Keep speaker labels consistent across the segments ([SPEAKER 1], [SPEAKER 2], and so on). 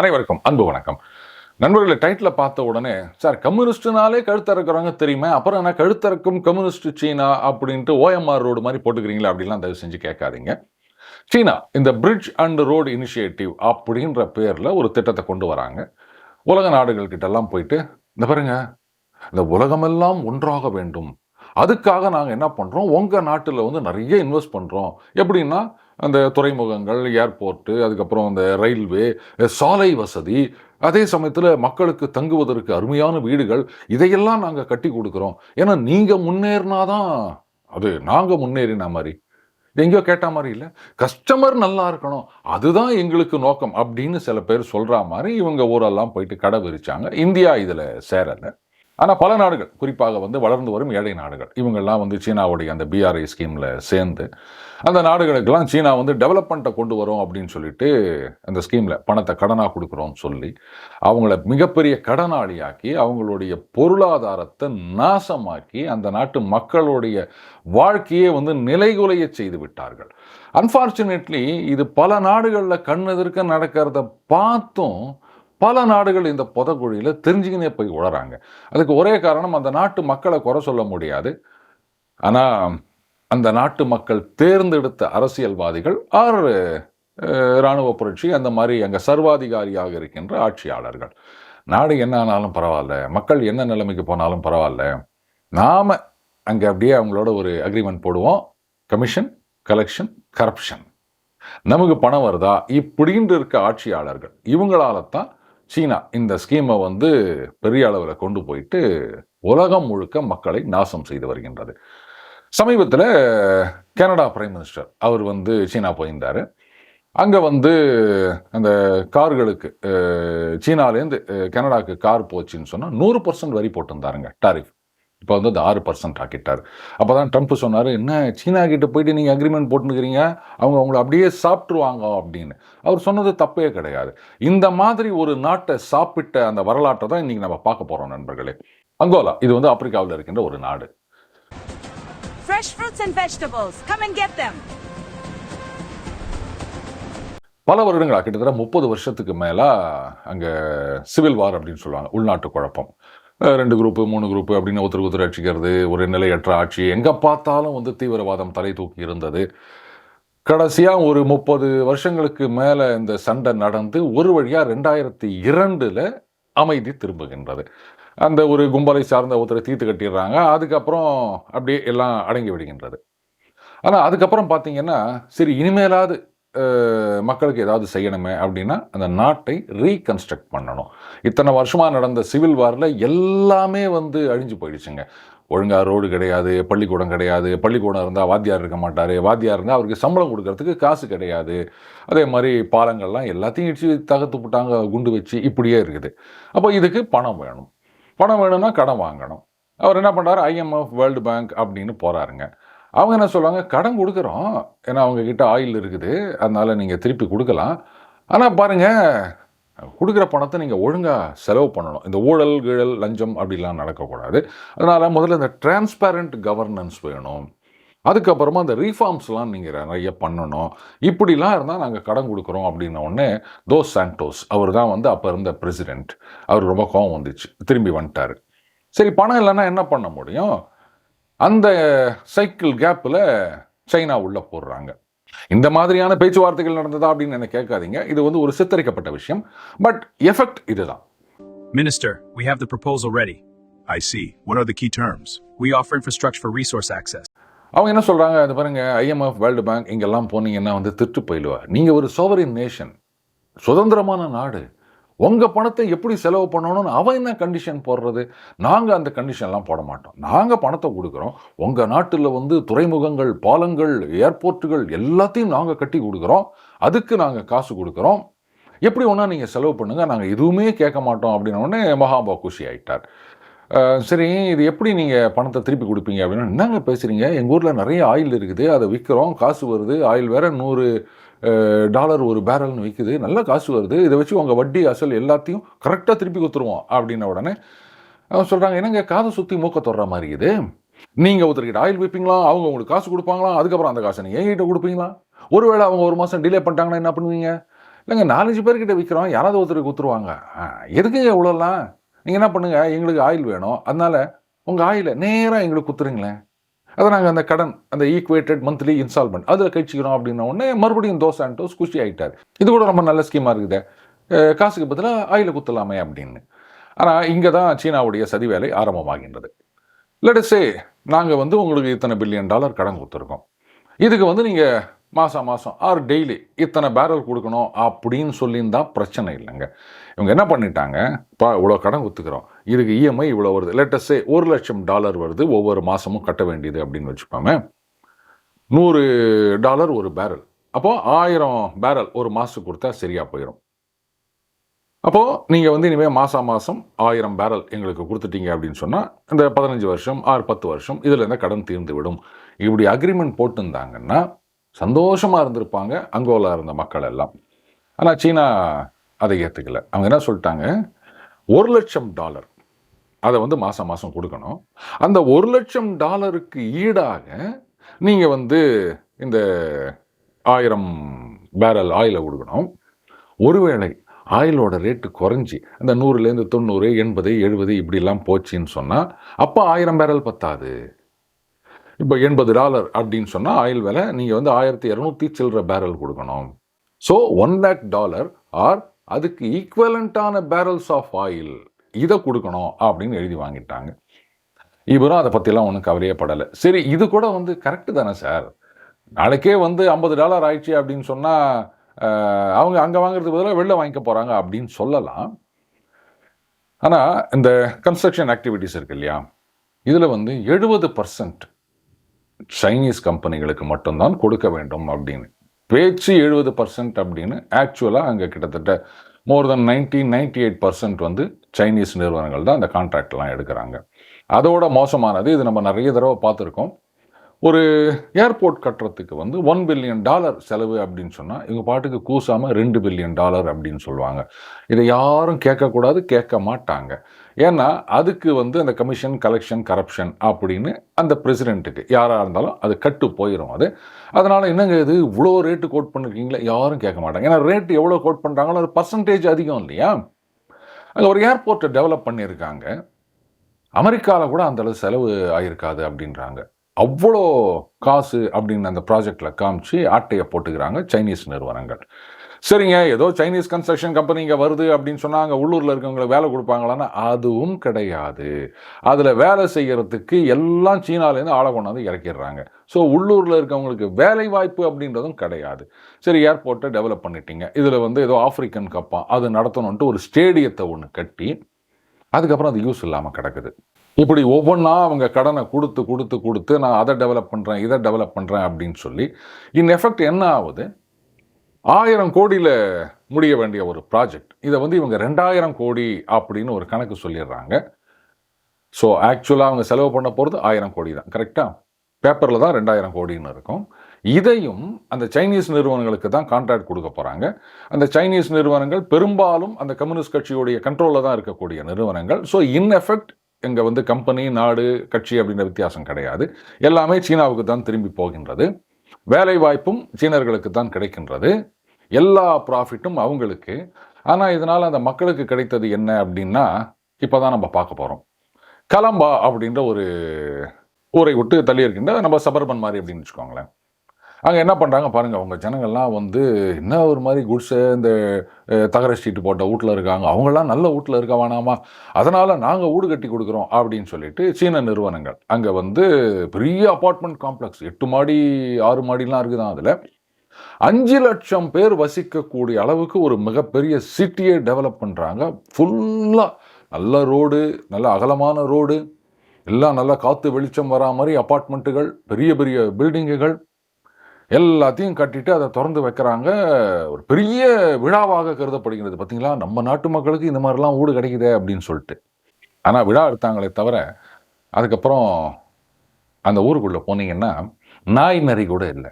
[SPEAKER 1] அனைவருக்கும் அன்பு வணக்கம். நண்பர்களை டைட்டில் பார்த்த உடனே சார் கம்யூனிஸ்ட்னாலே கழுத்தறக்குறவங்க தெரியுமே அப்புறம் என்ன கழுத்தறக்கும் கம்யூனிஸ்ட் சீனா? அப்படின்ட்டு ஓஎம்ஆர் ரோடு மாதிரி போட்டுக்கிறீங்களா அப்படிலாம் தயவு செஞ்சு கேட்காதீங்க. சீனா இந்த பிரிட்ஜ் அண்ட் ரோடு இனிஷியேட்டிவ் அப்படின்ற பேரில் ஒரு திட்டத்தை கொண்டு வராங்க. உலக நாடுகள்கிட்டெல்லாம் எல்லாம் போயிட்டு இந்த பாருங்க இந்த உலகமெல்லாம் ஒன்றாக வேண்டும். அதுக்காக நாங்கள் என்ன பண்ணுறோம் உங்கள் நாட்டில் வந்து நிறைய இன்வெஸ்ட் பண்ணுறோம் எப்படின்னா அந்த துறைமுகங்கள் ஏர்போர்ட்டு அதுக்கப்புறம் இந்த ரயில்வே சாலை வசதி. அதே சமயத்தில் மக்களுக்கு தங்குவதற்கு அருமையான வீடுகள் இதையெல்லாம் நாங்கள் கட்டி கொடுக்குறோம். ஏன்னா நீங்கள் முன்னேறினாதான் அது நாங்கள் முன்னேறின மாதிரி. எங்கேயோ கேட்ட மாதிரி இல்லை. கஸ்டமர் நல்லா இருக்கணும். அதுதான் எங்களுக்கு நோக்கம் அப்படின்னு சில பேர் சொல்கிற மாதிரி இவங்க ஊரெல்லாம் போயிட்டு கடை விரிச்சாங்க. இந்தியா இதில் சேரலை. ஆனால் பல நாடுகள் குறிப்பாக வந்து வளர்ந்து வரும் ஏழை நாடுகள். இவங்கெல்லாம் வந்து சீனாவுடைய அந்த பிஆர்ஐ ஸ்கீமில் சேர்ந்து அந்த நாடுகளுக்கெல்லாம் சீனா வந்து டெவலப்மெண்ட்டை கொண்டு வரும் அப்படின்னு சொல்லிட்டு அந்த ஸ்கீமில் பணத்தை கடனாக கொடுக்குறோம்னு சொல்லி அவங்கள மிகப்பெரிய கடனாளியாக்கி அவங்களுடைய பொருளாதாரத்தை நாசமாக்கி அந்த நாட்டு மக்களுடைய வாழ்க்கையை வந்து நிலைகுலைய செய்து விட்டார்கள். அன்ஃபார்ச்சுனேட்லி இது பல நாடுகளில் கண்ணெதிர்க்க நடக்கிறத பார்த்தும் பல நாடுகள் இந்த புதக்குழியில் தெரிஞ்சுக்கினே போய் உழறாங்க. அதுக்கு ஒரே காரணம் அந்த நாட்டு மக்களை குறை சொல்ல முடியாது. ஆனால் அந்த நாட்டு மக்கள் தேர்ந்தெடுத்த அரசியல்வாதிகள் ஆர் இராணுவ புரட்சி அந்த மாதிரி அங்கே சர்வாதிகாரியாக இருக்கின்ற ஆட்சியாளர்கள். நாடு என்ன ஆனாலும் பரவாயில்ல மக்கள் என்ன நிலைமைக்கு போனாலும் பரவாயில்ல. நாம் அங்கே அப்படியே அவங்களோட ஒரு அக்ரிமெண்ட் போடுவோம். கமிஷன் கலெக்ஷன் கரப்ஷன் நமக்கு பணம் வருதா? இப்படின்னு இருக்க ஆட்சியாளர்கள் இவங்களால தான் சீனா இந்த ஸ்கீமை வந்து பெரிய அளவில் கொண்டு போயிட்டு உலகம் முழுக்க மக்களை நாசம் செய்து வருகின்றது. சமீபத்தில் கனடா பிரைம் மினிஸ்டர் அவர் வந்து சீனா போயிருந்தார். அங்கே வந்து அந்த கார்களுக்கு சீனாலேருந்து கனடாவுக்கு கனடாக்கு கார் போச்சுன்னு சொன்னால் நூறு பர்சன்ட் வரி போட்டிருந்தாருங்க டாரிஃப் இப்போ வந்து அது ஆறு பர்சன்ட் ஆக்கிட்டார். அப்போ தான் ட்ரம்ப் சொன்னார் என்ன சீனா கிட்ட போயிட்டு நீங்கள் அக்ரிமெண்ட் போட்டுனுக்கிறீங்க அவங்க அவங்கள அப்படியே சாப்பிட்ருவாங்க அப்படின்னு. அவர் சொன்னது தப்பே கிடையாது. இந்த மாதிரி ஒரு நாட்டை சாப்பிட்ட அந்த வரலாற்றை தான் இன்றைக்கி நம்ம பார்க்க போகிறோம் நண்பர்களே. அங்கோலா இது வந்து ஆப்பிரிக்காவில் இருக்கின்ற ஒரு நாடு.
[SPEAKER 2] Fresh fruits and vegetables. Come and get them.
[SPEAKER 1] பல வருடங்களா கிட்டத்தட்ட முப்பது வருஷத்துக்கு மேலா அங்கே சிவில் வார் அப்படின்னு சொல்லுவாங்க உள்நாட்டு குழப்பம். ரெண்டு குரூப்பு மூணு குரூப்பு அப்படின்னு ஒருத்தருக்கு ஒருத்தர் அடிச்சிக்கிறது ஒரு நிலையற்ற ஆட்சி. எங்கே பார்த்தாலும் வந்து தீவிரவாதம் தலை தூக்கி இருந்தது. கடைசியாக ஒரு முப்பது வருஷங்களுக்கு மேலே இந்த சண்டை நடந்து ஒரு வழியாக ரெண்டாயிரத்தி இரண்டில் அமைதி திரும்புகின்றது. அந்த ஒரு கும்பலை சார்ந்த ஒருத்தரை தீர்த்து கட்டிடுறாங்க. அதுக்கப்புறம் அப்படியே எல்லாம் அடங்கி விடுகின்றது. ஆனால் அதுக்கப்புறம் பார்த்தீங்கன்னா சரி இனிமேலாவது மக்களுக்கு ஏதாவது செய்யணுமே அப்படின்னா அந்த நாட்டை ரீகன்ஸ்ட்ரக்ட் பண்ணணும். இத்தனை வருஷமாக நடந்த சிவில் வாரில் எல்லாமே வந்து அழிஞ்சு போயிடுச்சுங்க. ஒழுங்காக ரோடு கிடையாது பள்ளிக்கூடம் கிடையாது பள்ளிக்கூடம் இருந்தால் வாத்தியார் இருக்க மாட்டார் வாத்தியார் இருந்தால் அவருக்கு சம்பளம் கொடுக்கறதுக்கு காசு கிடையாது. அதே மாதிரி பாலங்கள்லாம் எல்லாத்தையும் இடிச்சு தகர்த்து போட்டாங்க குண்டு வச்சு இப்படியே இருக்குது. அப்போ இதுக்கு பணம் வேணும். பணம் வேணும்னா கடன் வாங்கணும். அவர் என்ன பண்ணுறாரு ஐஎம்எஃப் வேர்ல்டு பேங்க் அப்படின்னு போகிறாருங்க அவங்க என்ன சொல்லுவாங்க? கடன் கொடுக்குறோம். ஏன்னா அவங்கக்கிட்ட ஆயில் இருக்குது. அதனால் நீங்கள் திருப்பி கொடுக்கலாம். ஆனால் பாருங்க கொடுக்குற பணத்தை நீங்கள் ஒழுங்காக செலவு பண்ணணும். இந்த ஊழல் கிழல் லஞ்சம் அப்படிலாம் நடக்கக்கூடாது. அதனால் முதல்ல இந்த டிரான்ஸ்பேரண்ட் கவர்னன்ஸ் வேணும். அதுக்கப்புறமா அந்த ரீஃபார்ம்ஸ்லாம் நீங்கள் நிறைய பண்ணணும். இப்படிலாம் இருந்தால் நாங்கள் கடன் கொடுக்குறோம் அப்படின்ன உடனே தோஸ் சாண்டோஸ் அவர் தான் வந்து அப்போ இருந்த பிரசிடென்ட் அவர் ரொம்ப கோவம் வந்துச்சு. திரும்பி வந்துட்டார். சரி பணம் இல்லைன்னா என்ன பண்ண முடியும்? அந்த சைக்கிள் கேப்பில் சைனா உள்ள போடுறாங்க இந்த மாதிரியான பேச்சுவார்த்தைகள் நடந்ததா அப்படின்னு என்ன கேட்காதீங்க இது வந்து ஒரு சித்தரிக்கப்பட்ட விஷயம் பட் எஃபெக்ட் இதுதான்
[SPEAKER 3] Minister, we have the proposal ready.
[SPEAKER 4] I see. What are the key terms?
[SPEAKER 3] We offer infrastructure for resource access.
[SPEAKER 1] அவங்க என்ன சொல்றாங்க அது பாருங்க ஐஎம்எஃப் வேர்ல்டு பேங்க் இங்கெல்லாம் போனீங்கன்னா வந்து திட்டு போயிடுவா நீங்க ஒரு சோவரின் நேஷன் சுதந்திரமான நாடு உங்கள் பணத்தை எப்படி செலவு பண்ணணும்னு அவன் என்ன கண்டிஷன் போடுறது? நாங்கள் அந்த கண்டிஷன்லாம் போட மாட்டோம். நாங்கள் பணத்தை கொடுக்குறோம். உங்கள் நாட்டில் வந்து துறைமுகங்கள் பாலங்கள் ஏர்போர்ட்டுகள் எல்லாத்தையும் நாங்கள் கட்டி கொடுக்குறோம். அதுக்கு நாங்கள் காசு கொடுக்குறோம். எப்படி ஒன்றா நீங்கள் செலவு பண்ணுங்கள் நாங்கள் எதுவுமே கேட்க மாட்டோம் அப்படின்ன உடனே மகாபா குஷி ஆயிட்டார். சரி இது எப்படி நீங்கள் பணத்தை திருப்பி கொடுப்பீங்க அப்படின்னா என்னங்க பேசுகிறீங்க எங்கள் ஊரில் நிறைய ஆயில் இருக்குது. அதை விற்கிறோம் காசு வருது. ஆயில் வேறு நூறு டாலர் ஒரு பேரல்னு விற்குது நல்ல காசு வருது இதை வச்சு உங்கள் வட்டி அசல் எல்லாத்தையும் கரெக்டாக திருப்பி கொடுத்துருவோம் அப்படின்ன உடனே சொல்கிறாங்க என்னங்க காதை சுற்றி மூக்க தொடுற மாதிரி இது? நீங்கள் ஒருத்தர்கிட்ட ஆயில் விற்பீங்களா அவங்க உங்களுக்கு காசு கொடுப்பாங்களா? அதுக்கப்புறம் அந்த காசை நீங்கள் என்கிட்ட கொடுப்பீங்களா? ஒருவேளை அவங்க ஒரு மாதம் டிலே பண்ணிட்டாங்கன்னா என்ன பண்ணுவீங்க? இல்லைங்க நாலஞ்சு பேர்கிட்ட விற்கிறோம் யாராவது ஒருத்தருக்கு கொடுத்துருவாங்க. எதுக்குங்க இவ்வளோலாம்? நீங்கள் என்ன பண்ணுங்கள் எங்களுக்கு ஆயில் வேணும் அதனால உங்கள் ஆயிலை நேராக எங்களுக்கு கொடுத்துருங்களேன். அதை நாங்கள் அந்த கடன் அந்த ஈக்குவேட்டட் மந்த்லி இன்ஸ்டால்மெண்ட் அதில் கழிச்சிக்கிறோம் அப்படின்ன உடனே மறுபடியும் தோசை ஆண்டோஸ் குஷி ஆகிட்டார் இது கூட ரொம்ப நல்ல ஸ்கீமாக இருக்குது. காசுக்கு பதிலாக ஆயில குத்தலாமே அப்படின்னு. ஆனால் இங்கே தான் சீனாவுடைய சதி வேலை ஆரம்பமாகின்றது லெட்டஸே நாங்கள் வந்து உங்களுக்கு இத்தனை பில்லியன் டாலர் கடன் கொடுத்துருக்கோம். இதுக்கு வந்து நீங்கள் மாதம் மாதம் ஆர் டெய்லி இத்தனை பேரல் கொடுக்கணும் அப்படின்னு சொல்லியிருந்தால் பிரச்சனை இல்லைங்க. இவங்க என்ன பண்ணிட்டாங்க? பா இவ்வளோ கடன் கொடுத்துக்கிறோம் இதுக்கு இஎம்ஐ இவ்வளோ வருது. லேட்டஸ்டே ஒரு லட்சம் டாலர் வருது. ஒவ்வொரு மாதமும் கட்ட வேண்டியது அப்படின்னு வச்சுப்போமே நூறு டாலர் ஒரு பேரல் அப்போது ஆயிரம் பேரல் ஒரு மாதத்துக்கு கொடுத்தா சரியாக போயிடும் அப்போது நீங்கள் வந்து இனிமேல் மாதம் மாதம் ஆயிரம் பேரல் எங்களுக்கு கொடுத்துட்டீங்க அப்படின்னு சொன்னால் இந்த பதினஞ்சு வருஷம் ஆறு பத்து வருஷம் இதில் இருந்த கடன் தீர்ந்து விடும். இப்படி அக்ரிமெண்ட் போட்டிருந்தாங்கன்னா சந்தோஷமாக இருந்திருப்பாங்க அங்கோலா இருந்த மக்கள் எல்லாம். ஆனால் சீனா அதை ஏற்றுக்கல அவங்க என்ன சொல்லிட்டாங்க? ஒரு லட்சம் டாலர் அதை வந்து மாதம் மாதம் கொடுக்கணும். அந்த ஒரு லட்சம் டாலருக்கு ஈடாக நீங்கள் வந்து இந்த ஆயிரம் பேரல் ஆயிலை கொடுக்கணும். ஒருவேளை ஆயிலோட ரேட்டு குறைஞ்சி அந்த நூறுலேருந்து தொண்ணூறு எண்பது எழுபது இப்படிலாம் போச்சுன்னு சொன்னால் அப்போ ஆயிரம் பேரல் பத்தாது. இப்போ எண்பது டாலர் அப்படின்னு சொன்னால் ஆயில் விலை நீங்கள் வந்து ஆயிரத்தி இரநூத்தி சில்லற பேரல் கொடுக்கணும். So one lakh dollar or அதுக்கு ஈக்குவலண்ட்டான பேரல்ஸ் ஆஃப் ஆயில் இதை கொடுக்கணும் அப்படின்னு எழுதி வாங்கிட்டாங்க. இவரும் அதை பற்றிலாம் ஒன்றும் கவலையே படலை. சரி இது கூட வந்து கரெக்டு தானே சார் நாளைக்கே வந்து ஐம்பது டாலர் ஆயிடுச்சு அப்படின்னு சொன்னால் அவங்க அங்கே வாங்குறதுக்கு பதிலாக வெளில வாங்கிக்க போகிறாங்க அப்படின்னு சொல்லலாம். ஆனால் இந்த கன்ஸ்ட்ரக்ஷன் ஆக்டிவிட்டீஸ் இருக்கு இல்லையா? இதில் வந்து எழுபது பர்சன்ட் சைனீஸ் கம்பெனிகளுக்கு மட்டும்தான் கொடுக்க வேண்டும் அப்படின்னு. பேச்சு எழுபது பர்சன்ட் அப்படின்னு ஆக்சுவலாக அங்கே கிட்டத்தட்ட more then nineteen ninety eight percent வந்து சைனீஸ் நிறுவனங்கள் தான் அந்த கான்ட்ராக்ட்லாம் எடுக்கிறாங்க. அதோட மோசமானது இது நம்ம நிறைய தடவை பார்த்துருக்கோம். ஒரு ஏர்போர்ட் கட்டுறதுக்கு வந்து ஒன் பில்லியன் டாலர் செலவு அப்படின்னு சொன்னால் இவங்க பாட்டுக்கு கூசாமல் ரெண்டு பில்லியன் டாலர் அப்படின்னு சொல்லுவாங்க. இதை யாரும் கேட்கக்கூடாது கேட்க மாட்டாங்க. ஏன்னா அதுக்கு வந்து அந்த கமிஷன் கலெக்ஷன் கரப்ஷன் அப்படின்னு அந்த பிரசிடென்ட்டுக்கு யாராக இருந்தாலும் அது கட்டு போயிடும் அது. அதனால் என்னங்க இது? இவ்வளோ ரேட்டு கோட் பண்ணிருக்கீங்களா? யாரும் கேட்க மாட்டாங்க. ஏன்னா ரேட்டு எவ்வளோ கோட் பண்ணுறாங்களோ அது பர்சன்டேஜ் அதிகம் இல்லையா? அங்கே ஒரு ஏர்போர்ட்டை டெவலப் பண்ணியிருக்காங்க. அமெரிக்காவில் கூட அந்தளவு செலவு ஆகியிருக்காது அப்படின்றாங்க. அவ்வளோ காசு அப்படின்னு அந்த ப்ராஜெக்டில் காமிச்சு ஆட்டையை போட்டுக்கிறாங்க சைனீஸ் நிறுவனங்கள். சரிங்க ஏதோ சைனீஸ் கன்ஸ்ட்ரக்ஷன் கம்பெனி இங்கே வருது அப்படின்னு சொன்னால் அங்கே உள்ளூரில் இருக்கவங்களுக்கு வேலை கொடுப்பாங்களான்னா அதுவும் கிடையாது. அதில் வேலை செய்கிறதுக்கு எல்லாம் சீனாலேருந்து ஆளை கொண்டாந்து இறக்கிடுறாங்க. ஸோ உள்ளூரில் இருக்கவங்களுக்கு வேலை வாய்ப்பு அப்படின்றதும் கிடையாது. சரி ஏர்போர்ட்டை டெவலப் பண்ணிட்டீங்க. இதில் வந்து ஏதோ ஆப்பிரிக்கன் கப்பா அது நடத்தணுன்ட்டு ஒரு ஸ்டேடியத்தை ஒன்று கட்டி அதுக்கப்புறம் அது யூஸ் இல்லாமல் கிடக்குது. இப்படி ஒவ்வொன்றா அவங்க கடனை கொடுத்து கொடுத்து கொடுத்து நான் அதை டெவலப் பண்ணுறேன் இதை டெவலப் பண்ணுறேன் அப்படின்னு சொல்லி இன் எஃபெக்ட் என்ன ஆகுது? ஆயிரம் கோடியில் முடிய வேண்டிய ஒரு ப்ராஜெக்ட் இதை வந்து இவங்க ரெண்டாயிரம் கோடி அப்படின்னு ஒரு கணக்கு சொல்லிடுறாங்க. ஸோ ஆக்சுவலாக அவங்க செலவு பண்ண போகிறது ஆயிரம் கோடி தான். கரெக்டாக பேப்பரில் தான் ரெண்டாயிரம் கோடின்னு இருக்கும். இதையும் அந்த சைனீஸ் நிறுவனங்களுக்கு தான் கான்ட்ராக்ட் கொடுக்க போகிறாங்க அந்த சைனீஸ் நிறுவனங்கள் பெரும்பாலும் அந்த கம்யூனிஸ்ட் கட்சியுடைய கண்ட்ரோலில் தான் இருக்கக்கூடிய நிறுவனங்கள். ஸோ இன் எஃபெக்ட் இங்கே வந்து கம்பெனி நாடு கட்சி அப்படின்ற வித்தியாசம் கிடையாது. எல்லாமே சீனாவுக்கு தான் திரும்பி போகின்றது. வேலை வாய்ப்பும் சீனர்களுக்கு தான் கிடைக்கின்றது. எல்லா ப்ராஃபிட்டும் அவங்களுக்கு. ஆனால் இதனால் அந்த மக்களுக்கு கிடைத்தது என்ன அப்படின்னா இப்போ தான் நம்ம பார்க்க போகிறோம் கலம்பா அப்படின்ற ஒரு ஊரை விட்டு தள்ளி இருக்கின்ற நம்ம சபர்பன் மாதிரி அப்படின்னு வச்சுக்கோங்களேன். அங்கே என்ன பண்ணுறாங்க பாருங்கள் அவங்க ஜனங்கள்லாம் வந்து என்ன ஒரு மாதிரி குட்ஸு இந்த தகர ஷீட்டு போட்ட வீட்டில் இருக்காங்க. அவங்களாம் நல்ல வீட்டில் இருக்க வேணாமா? அதனால் நாங்கள் வீடு கட்டி கொடுக்குறோம் அப்படின்னு சொல்லிட்டு சீன நிறுவனங்கள் அங்கே வந்து பெரிய அப்பார்ட்மெண்ட் காம்ப்ளெக்ஸ் எட்டு மாடி ஆறு மாடிலாம் இருக்குதான் அதில். அஞ்சு லட்சம் பேர் வசிக்கக்கூடிய அளவுக்கு ஒரு மிகப்பெரிய சிட்டியை டெவலப் பண்ணுறாங்க ஃபுல்லாக நல்ல ரோடு நல்ல அகலமான ரோடு எல்லாம் நல்லா காற்று வெளிச்சம் வரா மாதிரி அப்பார்ட்மெண்ட்டுகள் பெரிய பெரிய பில்டிங்குகள் எல்லாத்தையும் கட்டிட்டு அதை திறந்து வைக்கிறாங்க. ஒரு பெரிய விழாவாக கருதப்படுகிறது. பார்த்தீங்களா நம்ம நாட்டு மக்களுக்கு இந்த மாதிரிலாம் வீடு கிடைக்குதே அப்படின்னு சொல்லிட்டு. ஆனால் விழா எடுத்தாங்களே தவிர அதுக்கப்புறம் அந்த ஊருக்குள்ளே போனீங்கன்னா நாய் நரி கூட இல்லை.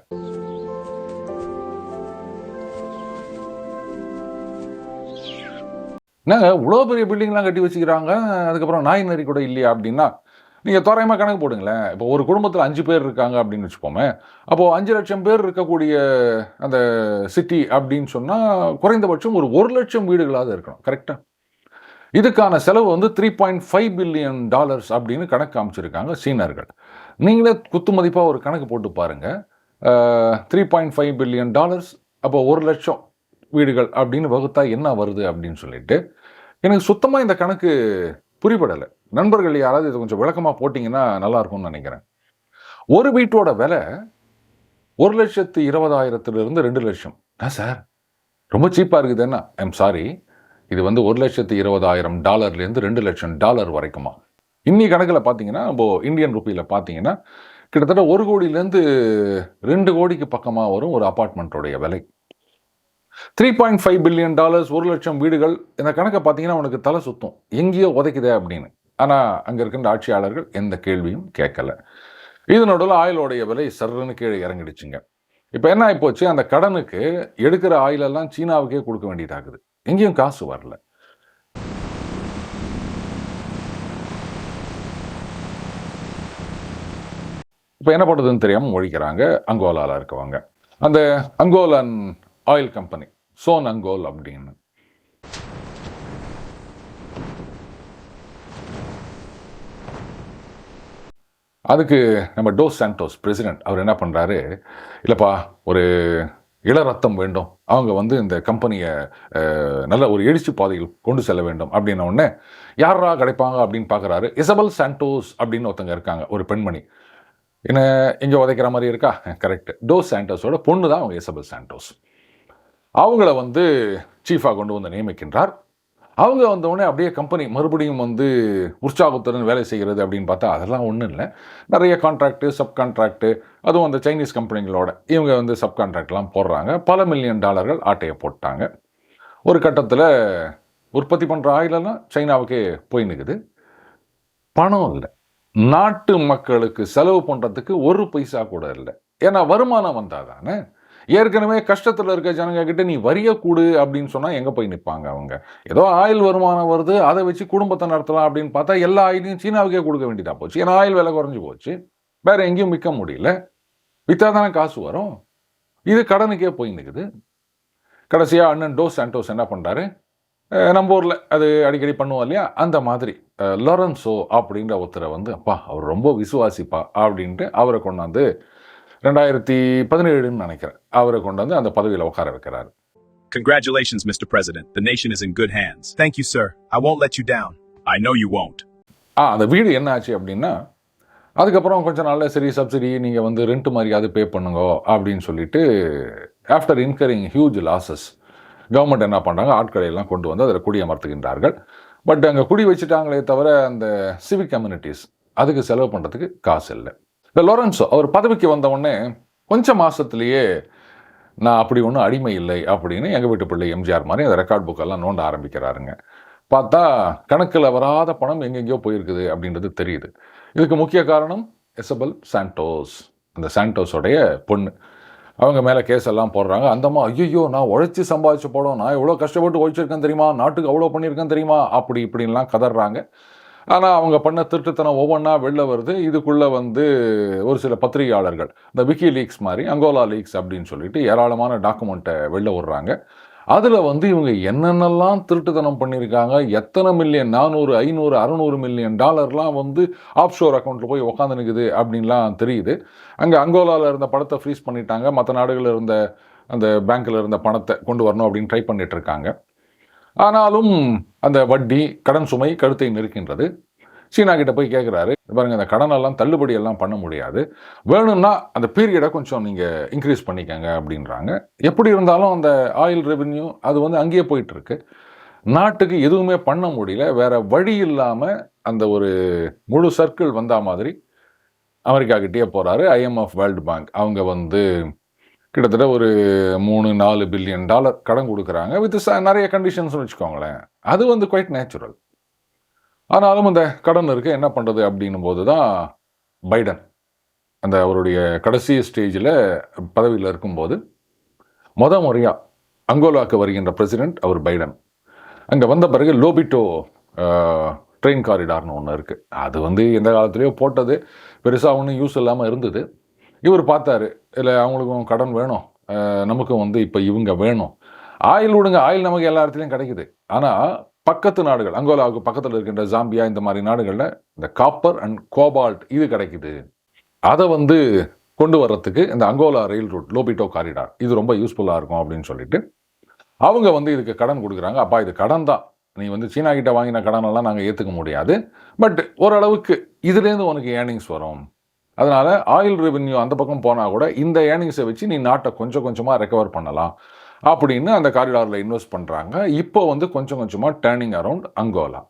[SPEAKER 1] என்னங்க இவ்வளோ பெரிய பில்டிங்லாம் கட்டி வச்சுக்கிறாங்க அதுக்கப்புறம் நாய் நரி கூட இல்லையா அப்படின்னா நீங்கள் தோராயமாக கணக்கு போடுங்களேன். இப்போ ஒரு குடும்பத்தில் அஞ்சு பேர் இருக்காங்க அப்படின்னு வச்சுப்போமே அப்போது அஞ்சு லட்சம் பேர் இருக்கக்கூடிய அந்த சிட்டி அப்படின்னு சொன்னால் குறைந்தபட்சம் ஒரு ஒரு லட்சம் வீடுகளாவது இருக்கணும் கரெக்டாக இதுக்கான செலவு வந்து three point five billion dollars அப்படின்னு கணக்கு காமிச்சிருக்காங்க சீனர்கள். நீங்களே குத்து மதிப்பாக ஒரு கணக்கு போட்டு பாருங்கள் three point five billion dollars அப்போ ஒரு லட்சம் வீடுகள் அப்படின்னு வகுத்தா என்ன வருது அப்படின்னு சொல்லிட்டு எனக்கு சுத்தமாக இந்த கணக்கு புரிபடலை. நண்பர்கள் யாராவது இது கொஞ்சம் விளக்கமாக போட்டிங்கன்னா நல்லா இருக்கும்னு நினைக்கிறேன். ஒரு வீட்டோட விலை ஒரு லட்சத்து இருபதாயிரத்துலேருந்து ரெண்டு லட்சம். ஆ சார்? ரொம்ப சீப்பாக இருக்குது என்ன? ஐம் சாரி இது வந்து ஒரு லட்சத்து இருபதாயிரம் டாலர்லேருந்து ரெண்டு லட்சம் டாலர் வரைக்குமா? இன்னி கணக்கில் பார்த்தீங்கன்னா இப்போ இந்தியன் ருப்பியில் பார்த்தீங்கன்னா கிட்டத்தட்ட ஒரு கோடியிலேருந்து ரெண்டு கோடிக்கு பக்கமாக வரும் ஒரு அப்பார்ட்மெண்ட்டோடைய விலை. Three point five billion dollars ஒரு லட்சம் வீடுகள் இந்த கணக்கை பார்த்தீங்கன்னா உனக்கு தலை சுத்தம். எங்கேயோ உதைக்குதே அப்படின்னு. ஆனால் அங்கே இருக்கின்ற ஆட்சியாளர்கள் எந்த கேள்வியும் கேட்கல. இதனோட ஆயிலோடைய விலை சர்றன்னு கீழே இறங்கிடுச்சுங்க. இப்போ என்ன ஆகிப்போச்சு அந்த கடனுக்கு எடுக்கிற ஆயிலெல்லாம் சீனாவுக்கே கொடுக்க வேண்டியதாகுது எங்கேயும் காசு வரல. இப்போ என்ன பண்ணுறதுன்னு தெரியாமல் ஒழிக்கிறாங்க அங்கோலாவில் இருக்கவங்க. அந்த அங்கோலன் ஆயில் கம்பெனி சோனங்கோல் அப்படின்னு. அதுக்கு நம்ம டோஸ் சாண்டோஸ் பிரசிடென்ட் அவர் என்ன பண்ணுறாரு இல்லைப்பா ஒரு இள ரத்தம் வேண்டும். அவங்க வந்து இந்த கம்பெனியை நல்ல ஒரு எழுச்சி பாதையில் கொண்டு செல்ல வேண்டும் அப்படின்ன உடனே யாரா கிடைப்பாங்க? அப்படின்னு பார்க்குறாரு இசபல் சாண்டோஸ் அப்படின்னு ஒருத்தங்க இருக்காங்க ஒரு பெண்மணி. என்ன இங்கே உதைக்கிற மாதிரி இருக்கா? கரெக்ட். டோஸ் சாண்டோஸோட பொண்ணு தான் அவங்க இசபல் சாண்டோஸ். அவங்கள வந்து சீஃபாக கொண்டு வந்து நியமிக்கின்றார். அவங்க வந்தவுடனே அப்படியே கம்பெனி மறுபடியும் வந்து உற்சாகத்துடன் வேலை செய்கிறது அப்படின்னு பார்த்தா அதெல்லாம் ஒன்றும் இல்லை. நிறைய கான்ட்ராக்டு சப் கான்ட்ராக்டு அதுவும் அந்த சைனீஸ் கம்பெனிகளோட இவங்க வந்து சப் கான்ட்ராக்ட்லாம் போடுறாங்க. பல மில்லியன் டாலர்கள் ஆட்டையை போட்டாங்க. ஒரு கட்டத்தில் உற்பத்தி பண்ணுற ஆயிலெல்லாம் சைனாவுக்கே போய் நிற்குது பணம் இல்லை. நாட்டு மக்களுக்கு செலவு பண்ணுறதுக்கு ஒரு பைசா கூட இல்லை. ஏன்னா வருமானம் வந்தால் தானே ஏற்கனவே கஷ்டத்தில் இருக்க ஜனங்க கிட்ட நீ வரிய கூடு அப்படின்னு சொன்னால் எங்கே போய் நிற்பாங்க அவங்க? ஏதோ ஆயில் வருமானம் வருது அதை வச்சு குடும்பத்தை நடத்தலாம் அப்படின்னு பார்த்தா எல்லா ஆயிலையும் சீனாவுக்கே கொடுக்க வேண்டியதாக போச்சு. ஏன்னா ஆயில் விலை குறைஞ்சி போச்சு. வேற எங்கேயும் விற்க முடியல. விற்றா தானே காசு வரும். இது கடனுக்கே போய் நிற்குது கடைசியாக அண்ணன் டோஸ் சாண்டோஸ் என்ன பண்ணுறாரு நம்ம ஊரில் அது அடிக்கடி பண்ணுவோம் இல்லையா? அந்த மாதிரி அஹ், லொரன்சோ அப்படின்ற ஒருத்தரை வந்து அப்பா அவர் ரொம்ப விசுவாசிப்பா அப்படின்ட்டு அவரை கொண்டாந்து ரெண்டாயிரத்தி பதினேழுன்னு நினைக்கிறேன் அவரை கொண்டாந்து அந்த பதவியில் உட்கார வைக்கிறாரு
[SPEAKER 3] Congratulations, Mr. President. The nation is in good hands.
[SPEAKER 4] Thank you, sir. I won't let you down.
[SPEAKER 3] I know you won't.
[SPEAKER 1] ஆ அந்த வீடு என்ன ஆச்சு அப்படின்னா அதுக்கப்புறம் கொஞ்ச நாள்ல சரி சப்சிடி நீங்கள் வந்து ரெண்ட் மாதிரியாவது பே பண்ணுங்க அப்படின்னு சொல்லிட்டு after incurring huge losses government என்ன பண்ணுறாங்க ஆட்களை எல்லாம் கொண்டு வந்து அதில் குடியமர்த்துகின்றார்கள் பட் அங்கே குடி வச்சுட்டாங்களே தவிர அந்த சிவிக் கம்யூனிட்டிஸ் அதுக்கு செலவு பண்ணுறதுக்கு காசு இல்லை இந்த லொரன்ஸோ அவர் பதவிக்கு வந்த உடனே கொஞ்சம் நான் அப்படி ஒன்றும் அடிமை இல்லை அப்படின்னு எங்கள் வீட்டு பிள்ளை எம்ஜிஆர் மாதிரி அந்த ரெக்கார்ட் புக்கெல்லாம் நோண்ட ஆரம்பிக்கிறாருங்க. பார்த்தா கணக்கில் வராத பணம் எங்கெங்கேயோ போயிருக்குது அப்படின்றது தெரியுது. இதுக்கு முக்கிய காரணம் எசபல் சாண்டோஸ். அந்த சாண்டோஸோடைய பொண்ணு. அவங்க மேலே கேஸ் எல்லாம் போடுறாங்க. அந்தம்மா ஐயோ நான் உழைச்சி சம்பாதிச்ச படம் நான் எவ்வளோ கஷ்டப்பட்டு உழைச்சிருக்கேன் தெரியுமா? நாட்டுக்கு அவ்வளோ பண்ணியிருக்கேன் தெரியுமா? அப்படி இப்படின்லாம் கதறாங்க. ஆனால் அவங்க பண்ண திருட்டுத்தனம் ஒவ்வொன்றா வெளில வருது. இதுக்குள்ளே வந்து ஒரு சில பத்திரிகையாளர்கள் இந்த விக்கி லீக்ஸ் மாதிரி அங்கோலா லீக்ஸ் அப்படின்னு சொல்லிட்டு ஏராளமான டாக்குமெண்ட்டை வெளில விடுறாங்க. அதில் வந்து இவங்க என்னென்னலாம் திருட்டுத்தனம் பண்ணியிருக்காங்க எத்தனை மில்லியன் நானூறு ஐநூறு அறநூறு மில்லியன் டாலர்லாம் வந்து ஆஃப்ஷோர் அக்கௌண்ட்டில் போய் உக்காந்து நிற்குது அப்படின்லாம் தெரியுது. அங்கே அங்கோலாவில் இருந்த பணத்தை ஃப்ரீஸ் பண்ணிட்டாங்க. மற்ற நாடுகளில் இருந்த அந்த பேங்க்கில் இருந்த பணத்தை கொண்டு வரணும் அப்படின்னு ட்ரை பண்ணிகிட்ருக்காங்க ஆனாலும் அந்த வட்டி கடன் சுமை கழுத்தை நெருக்கின்றது. சீனா கிட்ட போய் கேட்குறாரு பாருங்கள் அந்த கடனெல்லாம் தள்ளுபடி எல்லாம் பண்ண முடியாது. வேணும்னா அந்த பீரியடை கொஞ்சம் நீங்கள் இன்க்ரீஸ் பண்ணிக்கங்க அப்படின்றாங்க. எப்படி இருந்தாலும் அந்த ஆயில் ரெவென்யூ அது வந்து அங்கேயே போயிட்டுருக்கு. நாட்டுக்கு எதுவுமே பண்ண முடியல. வேற வழி இல்லாமல் அந்த ஒரு முழு சர்க்கிள் வந்தா மாதிரி அமெரிக்கா கிட்டேயே போகிறாரு ஐஎம்எஃப் வேர்ல்டு பேங்க் அவங்க வந்து கிட்டத்தட்ட ஒரு மூணு நாலு பில்லியன் டாலர் கடன் கொடுக்குறாங்க வித் நிறைய கண்டிஷன்ஸ்னு வச்சுக்கோங்களேன். அது வந்து குவைட் நேச்சுரல் ஆனாலும் அந்த கடன் இருக்க என்ன பண்ணுறது அப்படின்னும் போது தான் பைடன் அந்த அவருடைய கடைசி ஸ்டேஜில் பதவியில் இருக்கும்போது மொத முறையாக அங்கோலாக்கு வருகின்ற பிரசிடென்ட் அவர் பைடன். அங்கே வந்த பிறகு லோபிட்டோ ட்ரெயின் காரிடார்னு ஒன்று இருக்குது அது வந்து எந்த காலத்துலேயோ போட்டது பெருசாக ஒன்றும் யூஸ் இல்லாமல் இருந்தது. இவர் பார்த்தாரு இல்லை அவங்களுக்கும் கடன் வேணும். நமக்கும் வந்து இப்போ இவங்க வேணும். ஆயில் விடுங்க ஆயில் நமக்கு எல்லா இடத்துலையும் கிடைக்குது. ஆனால் பக்கத்து நாடுகள் அங்கோலாவுக்கு பக்கத்தில் இருக்கின்ற ஜாம்பியா இந்த மாதிரி நாடுகளில் இந்த காப்பர் அண்ட் கோபால்ட் இது கிடைக்குது. அதை வந்து கொண்டு வர்றதுக்கு இந்த Angola rail route Lobito corridor இது ரொம்ப யூஸ்ஃபுல்லாக இருக்கும் அப்படின்னு சொல்லிட்டு அவங்க வந்து இதுக்கு கடன் கொடுக்குறாங்க. அப்பா இது கடன் தான். நீ வந்து சீனா கிட்ட வாங்கின கடனெல்லாம் நாங்கள் ஏற்றுக்க முடியாது. பட் ஓரளவுக்கு இதுலேருந்து உனக்கு ஏர்னிங்ஸ் வரும். அதனால் ஆயில் ரெவென்யூ அந்த பக்கம் போனால் கூட இந்த ஏர்னிங்ஸை வச்சு நீ நாட்டை கொஞ்சம் கொஞ்சமாக ரெக்கவர் பண்ணலாம் அப்படின்னு அந்த காரிடாரில் இன்வெஸ்ட் பண்ணுறாங்க இப்போ வந்து கொஞ்சம் கொஞ்சமாக டேர்னிங் அரவுண்ட் அங்கோலா.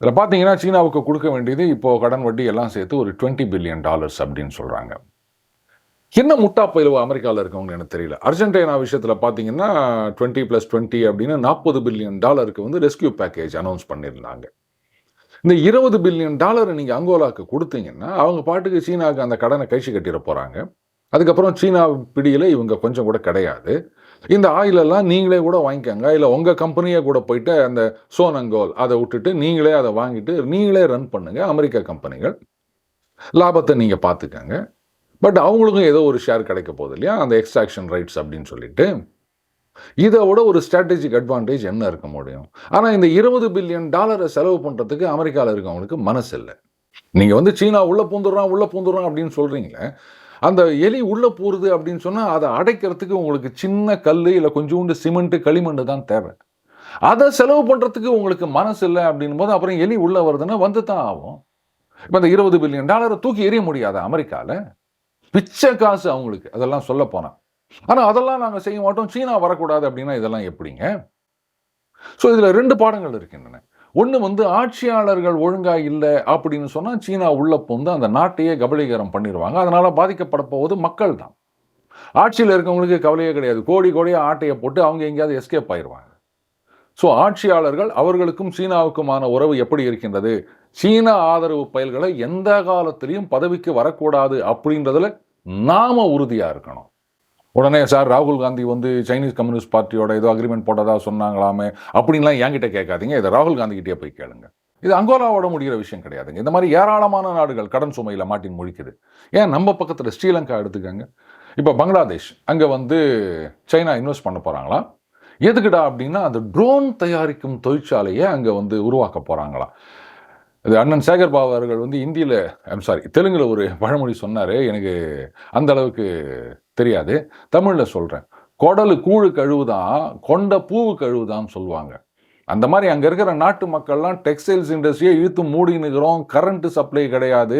[SPEAKER 1] இதில் பார்த்தீங்கன்னா சீனாவுக்கு கொடுக்க வேண்டியது இப்போது கடன் வட்டி எல்லாம் சேர்த்து ஒரு டுவெண்ட்டி பில்லியன் டாலர்ஸ் அப்படின்னு சொல்கிறாங்க என்ன முட்டா பயிலுவ அமெரிக்காவில் இருக்கவங்க எனக்கு தெரியல. அர்ஜென்டினா விஷயத்தில் பார்த்தீங்கன்னா டுவெண்ட்டி ப்ளஸ் டுவெண்ட்டி அப்படின்னு நாற்பது பில்லியன் டாலருக்கு வந்து ரெஸ்கியூ பேக்கேஜ் அனௌன்ஸ் பண்ணியிருந்தாங்க இந்த இருபது பில்லியன் டாலரை நீங்கள் அங்கோலாக்கு கொடுத்தீங்கன்னா அவங்க பாட்டுக்கு சீனாவுக்கு அந்த கடனை கைச்சு கட்டிட போகிறாங்க அதுக்கப்புறம் சீனா பிடியில் இவங்க கொஞ்சம் கூட கிடையாது. இந்த ஆயிலெல்லாம் நீங்களே கூட வாங்கிக்கோங்க. இல்லை உங்கள் கம்பெனியை கூட போயிட்டு அந்த சோனங்கோல் அதை விட்டுட்டு நீங்களே அதை வாங்கிட்டு நீங்களே ரன் பண்ணுங்கள் அமெரிக்கா கம்பெனிகள். லாபத்தை நீங்கள் பார்த்துக்கங்க பட் அவங்களுக்கும் ஏதோ ஒரு ஷேர் கிடைக்க போகுது இல்லையா? அந்த எக்ஸ்ட்ராக்ஷன் ரைட்ஸ் அப்படின்னு சொல்லிட்டு. இதை விட ஒரு ஸ்ட்ராட்டஜிக் அட்வான்டேஜ் என்ன இருக்க முடியும்? ஆனால் இந்த இருபது பில்லியன் டாலரை செலவு பண்ணுறதுக்கு அமெரிக்காவில் இருக்கவங்களுக்கு மனசு இல்லை. நீங்கள் வந்து சீனா உள்ளே பூந்துடுறான் உள்ளே பூந்துடுறான் அப்படின்னு சொல்கிறீங்களே அந்த எலி உள்ளே போகிறது அப்படின்னு சொன்னால் அதை அடைக்கிறதுக்கு உங்களுக்கு சின்ன கல் இல்லை கொஞ்சோண்டு சிமெண்ட்டு களிமண் தான் தேவை. அதை செலவு பண்ணுறதுக்கு உங்களுக்கு மனசு இல்லை அப்படின் போது அப்புறம் எலி உள்ளே வருதுன்னா வந்து தான் ஆகும். இப்போ இந்த இருபது பில்லியன் டாலரை தூக்கி எறிய முடியாதா அமெரிக்காவில் பிச்சை காசு அவங்களுக்கு. அதெல்லாம் சொல்ல போனால் ஆனால் அதெல்லாம் நாங்கள் செய்ய மாட்டோம். சீனா வரக்கூடாது அப்படின்னா இதெல்லாம் எப்படிங்க? ஸோ இதில் ரெண்டு பாடங்கள் இருக்கின்றன. ஒன்று வந்து ஆட்சியாளர்கள் ஒழுங்காக இல்லை அப்படின்னு சொன்னால் சீனா உள்ள புந்து அந்த நாட்டையே கபலீகரம் பண்ணிடுவாங்க அதனால் பாதிக்கப்பட போவது மக்கள் தான் ஆட்சியில் இருக்கவங்களுக்கு கவலையே கிடையாது. கோடி கோடியாக ஆட்டையை போட்டு அவங்க எங்கேயாவது எஸ்கேப் ஆயிடுவாங்க ஸோ ஆட்சியாளர்கள் அவர்களுக்கும் சீனாவுக்குமான உறவு எப்படி இருக்கின்றது? சீன ஆதரவு பயல்களை எந்த காலத்திலையும் பதவிக்கு வரக்கூடாது அப்படின்றதுல நாம உறுதியாக இருக்கணும். உடனே சார் ராகுல் காந்தி வந்து சைனீஸ் கம்யூனிஸ்ட் பார்ட்டியோட ஏதோ அக்ரிமெண்ட் போட்டதா சொன்னாங்களாமே அப்படின்லாம் என்கிட்ட கேட்காதீங்க. இதை ராகுல் காந்தி கிட்டே போய் கேளுங்க. இது அங்கோலாவோட முடிகிற விஷயம் கிடையாதுங்க. இந்த மாதிரி ஏராளமான நாடுகள் கடன் சுமையில் மாட்டின் முழிக்குது. ஏன் நம்ம பக்கத்தில் ஸ்ரீலங்கா எடுத்துக்கங்க. இப்போ பங்களாதேஷ் அங்கே வந்து சைனா இன்வெஸ்ட் பண்ண போகிறாங்களா எதுக்குடா அப்படின்னா அந்த ட்ரோன் தயாரிக்கும் தொழிற்சாலையை அங்கே வந்து உருவாக்க போகிறாங்களாம் இது அண்ணன் சேகர் பாபு அவர்கள் வந்து இந்தியில் ஐம் சாரி தெலுங்கில் ஒரு பழமொழி சொன்னார். எனக்கு அந்த அளவுக்கு தெரியாது. தமிழில் சொல்கிறேன் குடலு கூழு கழுவுதான் கொண்ட பூவு கழுவுதான்னு சொல்லுவாங்க. அந்த மாதிரி அங்கே இருக்கிற நாட்டு மக்கள்லாம் டெக்ஸ்டைல்ஸ் இண்டஸ்ட்ரியை இழுத்து மூடினுக்கிறோம் கரண்ட்டு சப்ளை கிடையாது.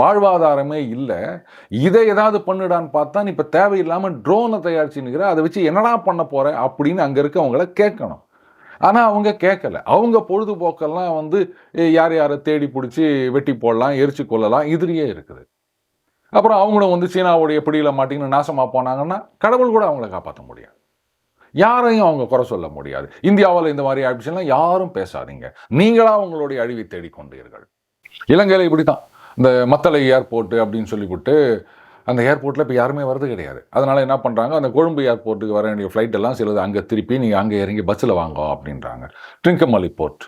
[SPEAKER 1] வாழ்வாதாரமே இல்லை. இதை ஏதாவது பண்ணுடான்னு பார்த்தா இப்போ தேவையில்லாமல் ட்ரோனை தயாரிச்சுன்னுக்கிற அதை வச்சு என்னடா பண்ண போகிறேன் அப்படின்னு அங்கே இருக்கவங்கள கேட்கணும். ஆனால் அவங்க கேட்கல. அவங்க பொழுதுபோக்கெல்லாம் வந்து யார் யாரை தேடி பிடிச்சி வெட்டி போடலாம் எரிச்சு கொள்ளலாம் இதுலேயே இருக்குது. அப்புறம் அவங்களும் வந்து சீனாவுடைய பிடியில் மாட்டிங்கன்னு நாசமாக போனாங்கன்னா கடவுள் கூட அவங்கள காப்பாற்ற முடியாது. யாரையும் அவங்க குறை சொல்ல முடியாது. இந்தியாவில் இந்த மாதிரி ஆயிடுச்சுன்னா யாரும் பேசாதீங்க. நீங்களாக உங்களுடைய அழிவை தேடிக்கொண்டீர்கள். இலங்கையில் இப்படி தான் இந்த மத்தளை ஏர்போர்ட்டு அப்படின்னு சொல்லிவிட்டு அந்த ஏர்போர்ட்டில் இப்போ யாருமே வரது கிடையாது. அதனால் என்ன பண்ணுறாங்க அந்த கொழும்பு ஏர்போர்ட்டுக்கு வர வேண்டிய ஃப்ளைட் எல்லாம் சிலது அங்கே திருப்பி நீங்கள் அங்கே இறங்கி பஸ்ஸில் வாங்க அப்படின்றாங்க. ட்ரிங்கமல்லி போர்ட்.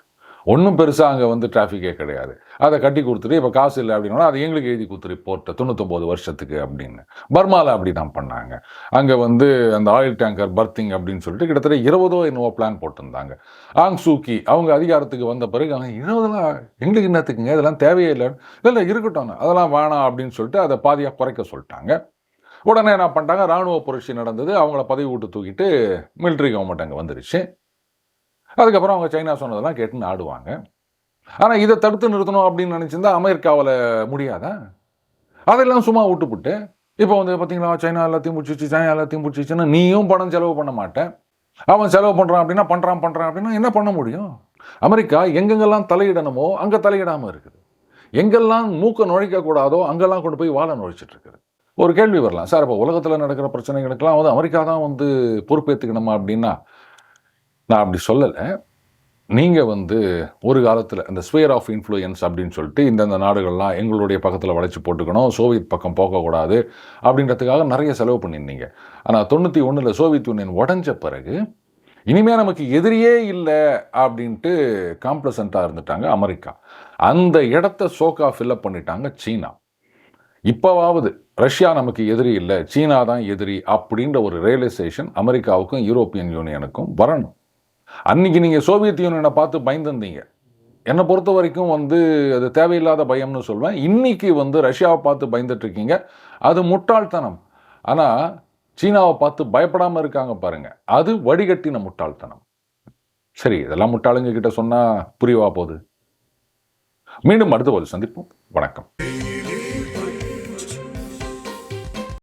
[SPEAKER 1] ஒன்றும் பெருசாக அங்கே வந்து டிராஃபிக்கே கிடையாது. அதை கட்டி கொடுத்துட்டு இப்போ காசு இல்லை அப்படின்னா அதை எங்களுக்கு எழுதி கொடுத்துரு போட்ட தொண்ணூத்தொம்பது வருஷத்துக்கு அப்படின்னு. பர்மாவில் அப்படி தான் பண்ணாங்க. அங்கே வந்து அந்த ஆயில் டேங்கர் பர்த்திங் அப்படின்னு சொல்லிட்டு கிட்டத்தட்ட இருபதோ என்னவோ பிளான் போட்டிருந்தாங்க. ஆங் சூக்கி அவங்க அதிகாரத்துக்கு வந்த பிறகு அவங்க இருபதெல்லாம் எங்களுக்கு என்னத்துக்குங்க? இதெல்லாம் தேவையே இல்லை. இல்லை இருக்கட்டும் அதெல்லாம் வேணாம் அப்படின்னு சொல்லிட்டு அதை பாதியாக குறைக்க சொல்லிட்டாங்க. உடனே என்ன பண்ணிட்டாங்க? இராணுவ புரட்சி நடந்தது. அவங்கள பதவி விட்டு தூக்கிட்டு மிலிட்ரி கவர்மெண்ட் அங்கே வந்துருச்சு. அதுக்கப்புறம் அவங்க சைனா சொன்னதெல்லாம் கேட்டுன்னு ஆடுவாங்க ஆனால் இதை தடுத்து நிறுத்தணும் அப்படின்னு நினச்சிருந்தா அமெரிக்காவில் முடியாதா? அதெல்லாம் சும்மா விட்டுப்புட்டு இப்போ வந்து பார்த்தீங்களா சைனா எல்லாத்தையும் பிடிச்சிச்சு சைனா எல்லாத்தையும் பிடிச்சிச்சுன்னா நீயும் பணம் செலவு பண்ண மாட்டேன் அவன் செலவு பண்ணுறான் அப்படின்னா பண்ணுறான் பண்ணுறான் அப்படின்னா என்ன பண்ண முடியும்? அமெரிக்கா எங்கெங்கெல்லாம் தலையிடணுமோ அங்கே தலையிடாமல் இருக்குது. எங்கெல்லாம் மூக்கை நுழைக்கக்கூடாதோ அங்கெல்லாம் கொண்டு போய் வாழை நுழைச்சிட்டு இருக்குது ஒரு கேள்வி வரலாம். சார் இப்போ உலகத்தில் நடக்கிற பிரச்சனைகளுக்கெல்லாம் வந்து அமெரிக்கா தான் வந்து பொறுப்பேற்றுக்கணுமா அப்படின்னா நான் அப்படி சொல்லலை. நீங்கள் வந்து ஒரு காலத்தில் இந்த ஸ்பியர் ஆஃப் இன்ஃப்ளூயன்ஸ் அப்படின்னு சொல்லிட்டு இந்தந்த நாடுகள்லாம் எங்களுடைய பக்கத்தில் வளைச்சி போட்டுக்கணும் சோவியத் பக்கம் போகக்கூடாது அப்படின்றதுக்காக நிறைய செலவு பண்ணியிருந்தீங்க. ஆனால் தொண்ணூற்றி ஒன்றில் சோவியத் யூனியன் உடஞ்ச பிறகு இனிமே நமக்கு எதிரியே இல்லை அப்படின்ட்டு காம்ப்ளசண்ட்டாக இருந்துட்டாங்க அமெரிக்கா. அந்த இடத்த சோக்கா ஃபில்அப் பண்ணிட்டாங்க சீனா. இப்போவாவது ரஷ்யா நமக்கு எதிரி இல்லை சீனா தான் எதிரி அப்படின்ற ஒரு ரியலைசேஷன் அமெரிக்காவுக்கும் யூரோப்பியன் யூனியனுக்கும் வரணும். அன்னைக்கு நீங்கள் சோவியத் யூனியனை பார்த்து பயந்துருந்தீங்க என்னை பொறுத்த வரைக்கும் வந்து அது தேவையில்லாத பயம்னு சொல்வேன். இன்னைக்கு வந்து ரஷ்யாவை பார்த்து பயந்துட்டு இருக்கீங்க. அது முட்டாள்தனம். ஆனால் சீனாவை பார்த்து பயப்படாமல் இருக்காங்க பாருங்க. அது வடிகட்டின முட்டாள்தனம். சரி இதெல்லாம் முட்டாளுங்க கிட்ட சொன்னால் புரியவா போகுது மீண்டும் அடுத்த போது சந்திப்போம். வணக்கம்.